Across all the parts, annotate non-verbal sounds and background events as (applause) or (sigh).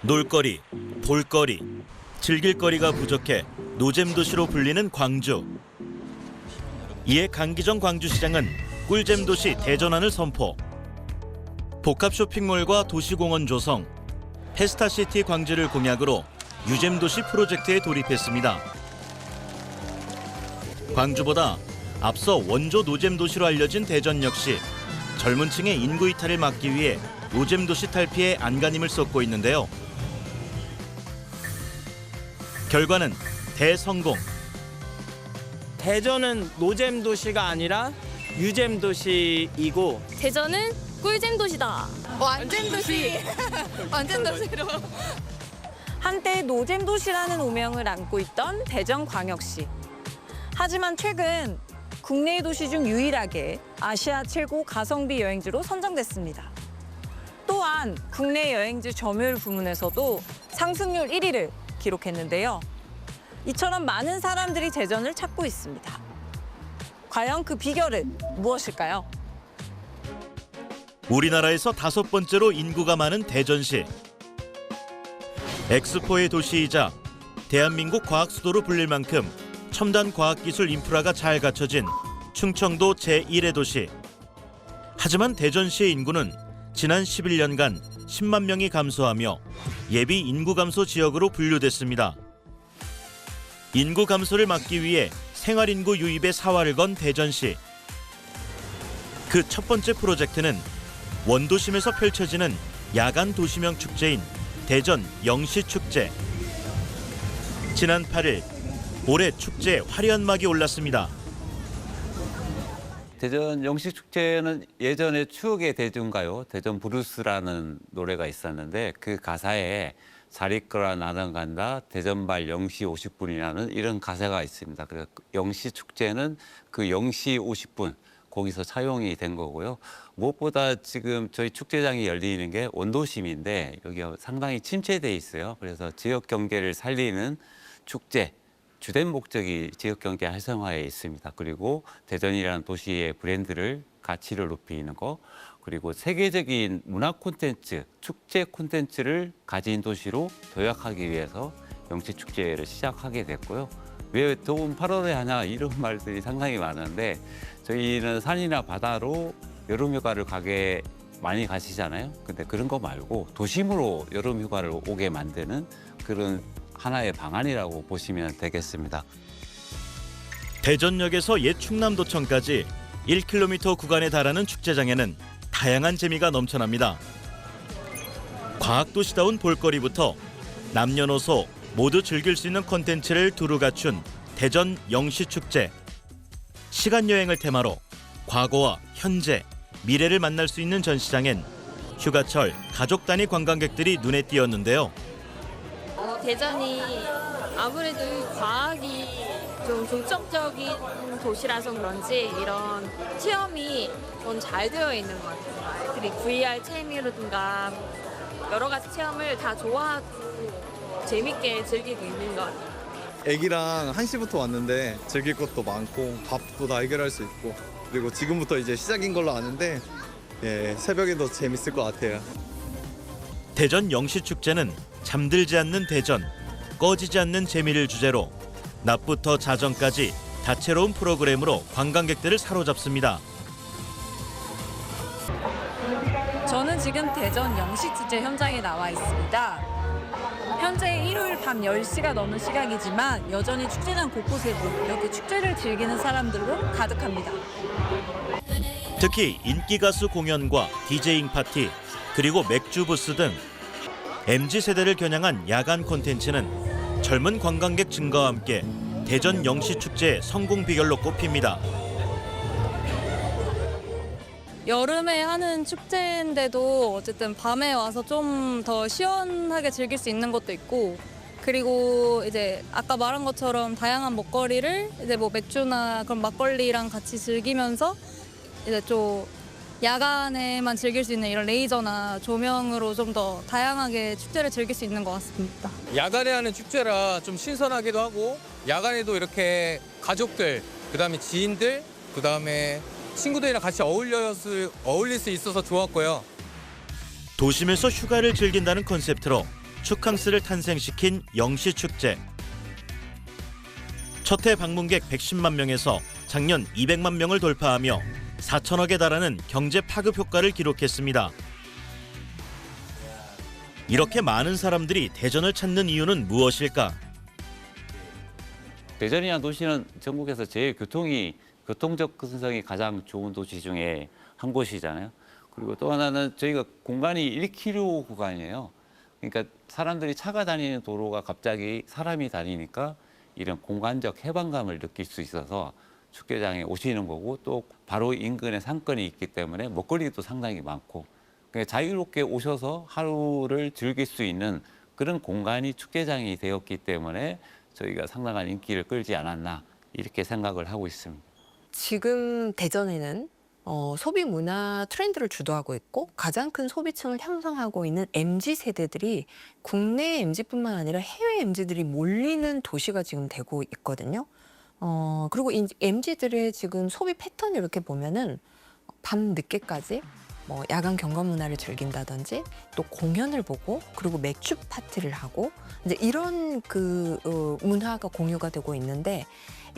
놀거리, 볼거리, 즐길거리가 부족해 노잼 도시로 불리는 광주. 이에 강기정 광주시장은 꿀잼 도시 대전환을 선포. 복합 쇼핑몰과 도시공원 조성, 페스타시티 광주를 공약으로 유잼 도시 프로젝트에 돌입했습니다. 광주보다 앞서 원조 노잼 도시로 알려진 대전 역시 젊은 층의 인구 이탈을 막기 위해 노잼 도시 탈피에 안간힘을 쏟고 있는데요. 결과는 대성공. 대전은 노잼 도시가 아니라 유잼 도시이고 대전은 꿀잼 도시다. 완전 도시. (laughs) 완전 도시로. 한때 노잼 도시라는 오명을 안고 있던 대전광역시. 하지만 최근 국내 도시 중 유일하게 아시아 최고 가성비 여행지로 선정됐습니다. 또한 국내 여행지 점유율 부문에서도 상승률 1위를 기록했는데요. 이처럼 많은 사람들이 대전을 찾고 있습니다. 과연 그 비결은 무엇일까요? 우리나라에서 다섯 번째로 인구가 많은 대전시. 엑스포의 도시이자 대한민국 과학 수도로 불릴 만큼 첨단 과학기술 인프라가 잘 갖춰진 충청도 제1의 도시. 하지만 대전시의 인구는 지난 11년간 10만 명이 감소하며 예비 인구 감소 지역으로 분류됐습니다. 인구 감소를 막기 위해 생활인구 유입에 사활을 건 대전시. 그 첫 번째 프로젝트는 원도심에서 펼쳐지는 야간 도시명 축제인 대전 영시 축제. 지난 8일 올해 축제 화려한 막이 올랐습니다. 대전 영시 축제는 예전에 추억의 대중가요 대전 브루스라는 노래가 있었는데 그 가사에 잘 있거라 나는 간다 대전발 0시 50분이라는 이런 가사가 있습니다. 그래서 영시 축제는 그 0시 50분 거기서 차용이 된 거고요. 무엇보다 지금 저희 축제장이 열리는 게 원도심인데 여기가 상당히 침체돼 있어요. 그래서 지역 경제를 살리는 축제 주된 목적이 지역 경제 활성화에 있습니다. 그리고 대전이라는 도시의 브랜드를 가치를 높이는 거 그리고 세계적인 문화 콘텐츠, 축제 콘텐츠를 가진 도시로 도약하기 위해서 영치 축제를 시작하게 됐고요. 왜 더운 8월에 하냐 이런 (laughs) 말들이 상당히 많은데 저희는 산이나 바다로 여름 휴가를 가게 많이 가시잖아요. 근데 그런 거 말고 도심으로 여름 휴가를 오게 만드는 그런 하나의 방안이라고 보시면 되겠습니다. 대전역에서 옛 충남도청까지 1km 구간에 달하는 축제장에는 다양한 재미가 넘쳐납니다. 과학도시다운 볼거리부터 남녀노소 모두 즐길 수 있는 콘텐츠를 두루 갖춘 대전 영시축제. 시간 여행을 테마로 과거와 현재, 미래를 만날 수 있는 전시장엔 휴가철 가족 단위 관광객들이 눈에 띄었는데요. 어, 대전이 아무래도 과학이 좀 중점적인 도시라서 그런지 이런 체험이 좀 잘 되어 있는 것 같아요. 그리고 VR 체험이라든가 여러 가지 체험을 다 좋아하고 재밌게 즐기고 있는 것 같아요. 애기랑 1시부터 왔는데 즐길 것도 많고 밥도 다 해결할 수 있고 그리고 지금부터 이제 시작인 걸로 아는데 예, 새벽에도 재밌을 것 같아요. 대전 영시축제는 잠들지 않는 대전, 꺼지지 않는 재미를 주제로 낮부터 자정까지 다채로운 프로그램으로 관광객들을 사로잡습니다. 저는 지금 대전 영시축제 현장에 나와 있습니다. 현재 일요일 밤 10시가 넘은 시각이지만 여전히 축제장 곳곳에도 이렇게 축제를 즐기는 사람들로 가득합니다. 특히 인기 가수 공연과 디제잉 파티, 그리고 맥주 부스 등 MZ 세대를 겨냥한 야간 콘텐츠는 젊은 관광객 증가와 함께 대전 영시 축제의 성공 비결로 꼽힙니다. 여름에 하는 축제인데도 어쨌든 밤에 와서 좀 더 시원하게 즐길 수 있는 것도 있고 그리고 이제 아까 말한 것처럼 다양한 먹거리를 이제 뭐 맥주나 그런 막걸리랑 같이 즐기면서 이제 좀 야간에만 즐길 수 있는 이런 레이저나 조명으로 좀 더 다양하게 축제를 즐길 수 있는 것 같습니다. 야간에 하는 축제라 좀 신선하기도 하고 야간에도 이렇게 가족들 그다음에 지인들 그다음에 친구들이랑 같이 어울려 어울릴 수 있어서 좋았고요. 도심에서 휴가를 즐긴다는 컨셉트로 축캉스를 탄생시킨 영시 축제. 첫 해 방문객 110만 명에서 작년 200만 명을 돌파하며 4천억에 달하는 경제 파급 효과를 기록했습니다. 이렇게 많은 사람들이 대전을 찾는 이유는 무엇일까? 대전이라는 도시는 전국에서 제일 교통이 교통 접근성이 가장 좋은 도시 중에 한 곳이잖아요. 그리고 또 하나는 저희가 공간이 1km 구간이에요. 그러니까 사람들이 차가 다니는 도로가 갑자기 사람이 다니니까 이런 공간적 해방감을 느낄 수 있어서 축제장에 오시는 거고 또 바로 인근에 상권이 있기 때문에 먹거리도 상당히 많고 그냥 자유롭게 오셔서 하루를 즐길 수 있는 그런 공간이 축제장이 되었기 때문에 저희가 상당한 인기를 끌지 않았나 이렇게 생각을 하고 있습니다. 지금 대전에는 어, 소비 문화 트렌드를 주도하고 있고 가장 큰 소비층을 형성하고 있는 MZ 세대들이 국내 MZ뿐만 아니라 해외 MZ들이 몰리는 도시가 지금 되고 있거든요. 어, 그리고 이 MZ들의 지금 소비 패턴 이렇게 보면은 밤 늦게까지 뭐 야간 경관 문화를 즐긴다든지 또 공연을 보고 그리고 맥주 파티를 하고 이제 이런 그 어, 문화가 공유가 되고 있는데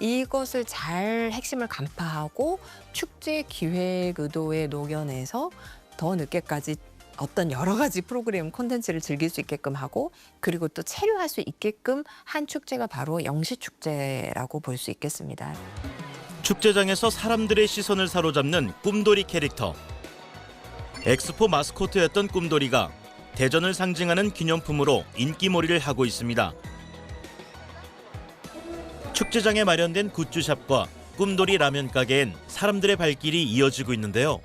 이것을 잘 핵심을 간파하고 축제 기획 의도에 녹여내서 더 늦게까지 어떤 여러 가지 프로그램 콘텐츠를 즐길 수 있게끔 하고 그리고 또 체류할 수 있게끔 한 축제가 바로 영시 축제라고 볼 수 있겠습니다. 축제장에서 사람들의 시선을 사로잡는 꿈돌이 캐릭터. 엑스포 마스코트였던 꿈돌이가 대전을 상징하는 기념품으로 인기몰이를 하고 있습니다. 축제장에 마련된 굿즈샵과 꿈돌이 라면 가게엔 사람들의 발길이 이어지고 있는데요.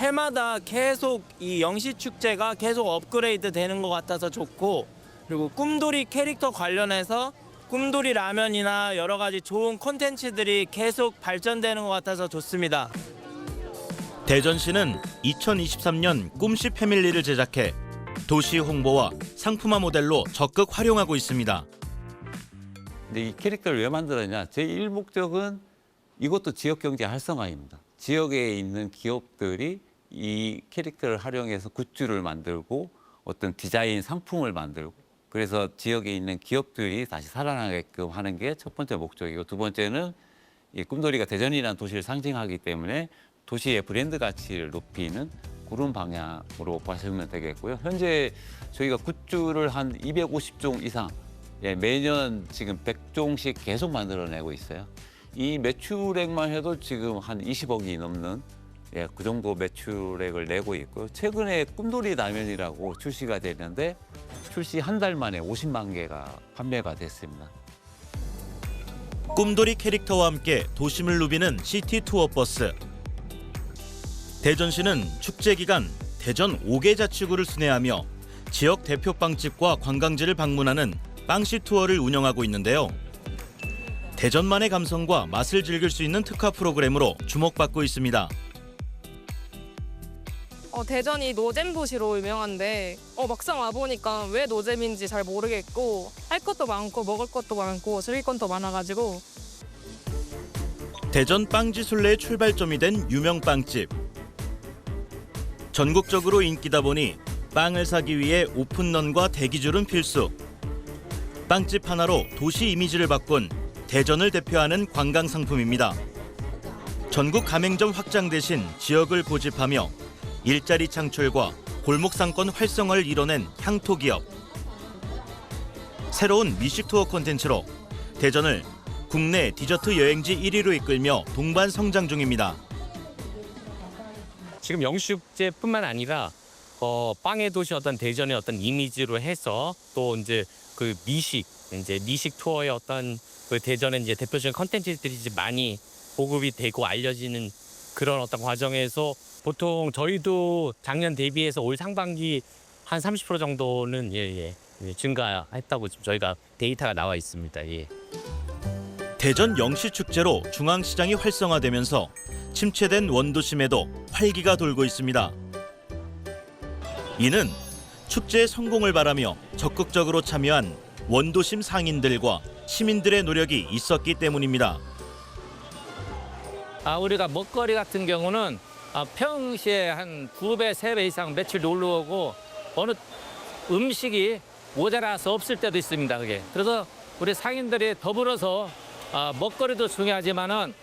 해마다 계속 이 영시 축제가 계속 업그레이드 되는 것 같아서 좋고 그리고 꿈돌이 캐릭터 관련해서 꿈돌이 라면이나 여러 가지 좋은 콘텐츠들이 계속 발전되는 것 같아서 좋습니다. 대전시는 2023년 꿈씨 패밀리를 제작해 도시 홍보와 상품화 모델로 적극 활용하고 있습니다. 근데 이 캐릭터를 왜 만들었냐? 제 1목적은 이것도 지역 경제 활성화입니다. 지역에 있는 기업들이 이 캐릭터를 활용해서 굿즈를 만들고 어떤 디자인 상품을 만들고 그래서 지역에 있는 기업들이 다시 살아나게끔 하는 게 첫 번째 목적이고 두 번째는 이 꿈돌이가 대전이라는 도시를 상징하기 때문에 도시의 브랜드 가치를 높이는 그런 방향으로 보시면 되겠고요. 현재 저희가 굿즈를 한 250종 이상 예, 매년 지금 100종씩 계속 만들어내고 있어요. 이 매출액만 해도 지금 한 20억이 넘는 예, 그 정도 매출액을 내고 있고요. 최근에 꿈돌이 라면이라고 출시가 됐는데 출시 한 달 만에 50만 개가 판매가 됐습니다. 꿈돌이 캐릭터와 함께 도심을 누비는 시티 투어 버스. 대전시는 축제 기간 대전 5개 자치구를 순회하며 지역 대표 빵집과 관광지를 방문하는 빵시 투어를 운영하고 있는데요. 대전만의 감성과 맛을 즐길 수 있는 특화 프로그램으로 주목받고 있습니다. 어, 대전이 노잼 도시로 유명한데 어, 막상 와보니까 왜 노잼인지 잘 모르겠고 할 것도 많고 먹을 것도 많고 즐길 것도 많아가지고 대전 빵지 순례의 출발점이 된 유명 빵집. 전국적으로 인기다 보니 빵을 사기 위해 오픈런과 대기줄은 필수. 빵집 하나로 도시 이미지를 바꾼 대전을 대표하는 관광 상품입니다. 전국 가맹점 확장 대신 지역을 고집하며 일자리 창출과 골목 상권 활성화를 이뤄낸 향토 기업. 새로운 미식 투어 콘텐츠로 대전을 국내 디저트 여행지 1위로 이끌며 동반 성장 중입니다. 지금 영축제뿐만 아니라 어, 빵의 도시 어떤 대전의 어떤 이미지로 해서 또 이제 그 미식 이제 미식 투어의 어떤 그 대전의 이제 대표적인 컨텐츠들이 이제 많이 보급이 되고 알려지는 그런 어떤 과정에서 보통 저희도 작년 대비해서 올 상반기 한 30% 정도는 예, 예, 예, 증가했다고 지금 저희가 데이터가 나와 있습니다. 예. 대전 영시 축제로 중앙시장이 활성화되면서 침체된 원도심에도 활기가 돌고 있습니다. 이는 축제의 성공을 바라며 적극적으로 참여한 원도심 상인들과 시민들의 노력이 있었기 때문입니다. 아, 우리가 먹거리 같은 경우는 아, 평시에 한 두 배, 세 배 이상 매출 놀러 오고 어느 음식이 모자라서 없을 때도 있습니다. 그게 그래서 우리 상인들이 더불어서 아, 먹거리도 중요하지만은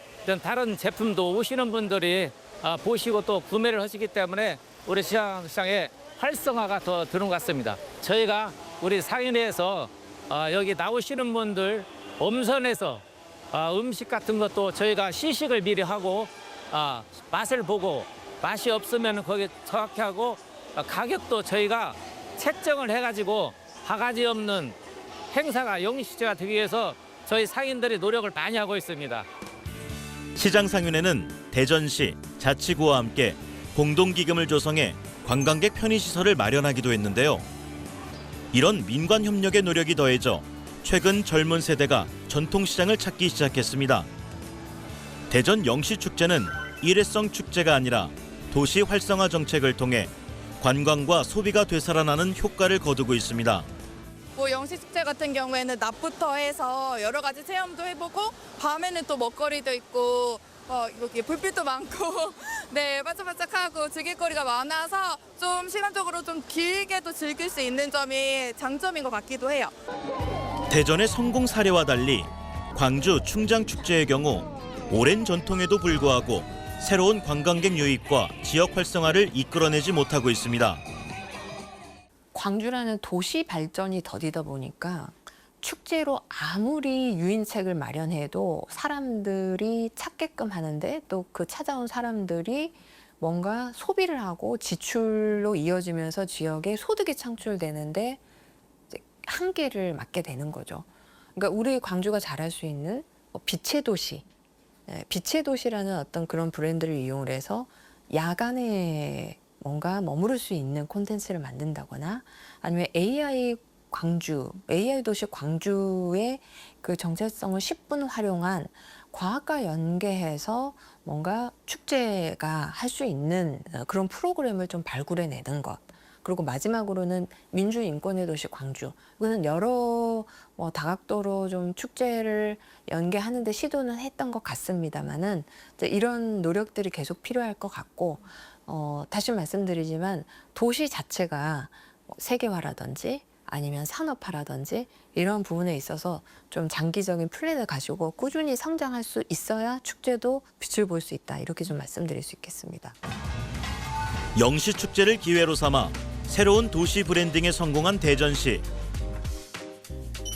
다른 제품도 오시는 분들이 아, 보시고 또 구매를 하시기 때문에 우리 시장 시장에 활성화가 더 드는 것 같습니다. 저희가 우리 상인회에서 아, 여기 나오시는 분들 엄선해서 아, 음식 같은 것도 저희가 시식을 미리 하고 아, 맛을 보고 맛이 없으면 거기 정확히 하고 아, 가격도 저희가 책정을 해가지고 바가지 없는 행사가 영시제가 되기 위해서 저희 상인들이 노력을 많이 하고 있습니다. 시장 상윤회는 대전시 자치구와 함께 공동기금을 조성해 관광객 편의시설을 마련하기도 했는데요. 이런 민관 협력의 노력이 더해져 최근 젊은 세대가 전통시장을 찾기 시작했습니다. 대전 영시축제는 일회성 축제가 아니라 도시 활성화 정책을 통해 관광과 소비가 되살아나는 효과를 거두고 있습니다. 뭐 영시축제 같은 경우에는 낮부터 해서 여러 가지 체험도 해보고 밤에는 또 먹거리도 있고 어, 이렇게 불빛도 많고 (laughs) 네 반짝반짝하고 즐길 거리가 많아서 좀 시간적으로 좀 길게도 즐길 수 있는 점이 장점인 것 같기도 해요. 대전의 성공 사례와 달리 광주 충장축제의 경우 오랜 전통에도 불구하고 새로운 관광객 유입과 지역 활성화를 이끌어내지 못하고 있습니다. 광주라는 도시 발전이 더디다 보니까 축제로 아무리 유인책을 마련해도 사람들이 찾게끔 하는데 또 그 찾아온 사람들이 뭔가 소비를 하고 지출로 이어지면서 지역에 소득이 창출되는데 한계를 맞게 되는 거죠. 그러니까 우리 광주가 잘할 수 있는 뭐 빛의 도시, 예, 빛의 도시라는 어떤 그런 브랜드를 이용을 해서 야간에 뭔가 머무를 수 있는 콘텐츠를 만든다거나 아니면 AI 광주, AI 도시 광주의 그 정체성을 10분 활용한 과학과 연계해서 뭔가 축제가 할 수 있는 어, 그런 프로그램을 좀 발굴해내는 것. 그리고 마지막으로는 민주 인권의 도시 광주. 이거는 여러 뭐 다각도로 좀 축제를 연계하는데 시도는 했던 것 같습니다만은 이런 노력들이 계속 필요할 것 같고 어, 다시 말씀드리지만 도시 자체가 뭐 세계화라든지 아니면 산업화라든지 이런 부분에 있어서 좀 장기적인 플랜을 가지고 꾸준히 성장할 수 있어야 축제도 빛을 볼 수 있다 이렇게 좀 말씀드릴 수 있겠습니다. 영시 축제를 기회로 삼아 새로운 도시 브랜딩에 성공한 대전시.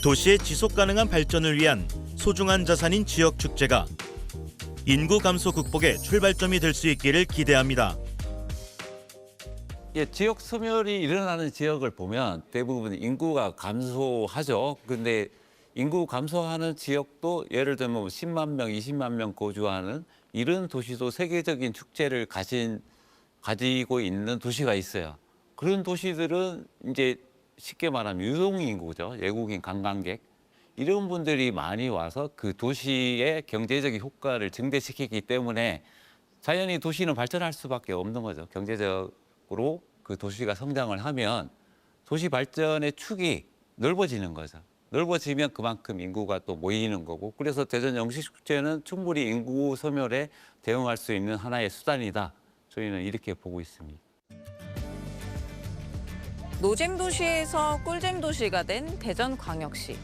도시의 지속 가능한 발전을 위한 소중한 자산인 지역 축제가 인구 감소 극복의 출발점이 될 수 있기를 기대합니다. 예, 지역 소멸이 일어나는 지역을 보면 대부분 인구가 감소하죠. 근데 인구 감소하는 지역도 예를 들면 10만 명, 20만 명 거주하는 이런 도시도 세계적인 축제를 가진 가지고 있는 도시가 있어요. 그런 도시들은 이제 쉽게 말하면 유동 인구죠. 외국인 관광객 이런 분들이 많이 와서 그 도시의 경제적인 효과를 증대시키기 때문에 자연히 도시는 발전할 수밖에 없는 거죠. 경제적으로 그 도시가 성장을 하면 도시 발전의 축이 넓어지는 거죠. 넓어지면 그만큼 인구가 또 모이는 거고 그래서 대전 영시축제는 충분히 인구 소멸에 대응할 수 있는 하나의 수단이다. 저희는 이렇게 보고 있습니다. 노잼 도시에서 꿀잼 도시가 된 대전광역시.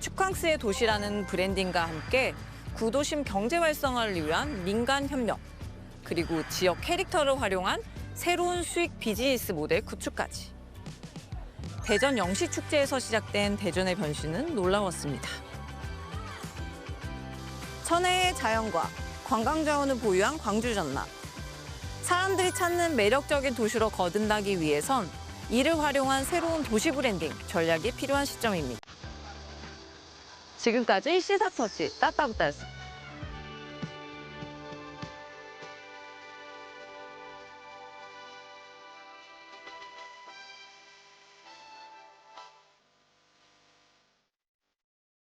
축캉스의 도시라는 브랜딩과 함께 구도심 경제 활성화를 위한 민간 협력, 그리고 지역 캐릭터를 활용한 새로운 수익 비즈니스 모델 구축까지. 대전 영시 축제에서 시작된 대전의 변신은 놀라웠습니다. 천혜의 자연과 관광 자원을 보유한 광주 전남. 사람들이 찾는 매력적인 도시로 거듭나기 위해선 이를 활용한 새로운 도시 브랜딩 전략이 필요한 시점입니다. 지금까지 시사터치 따따부따였습니다.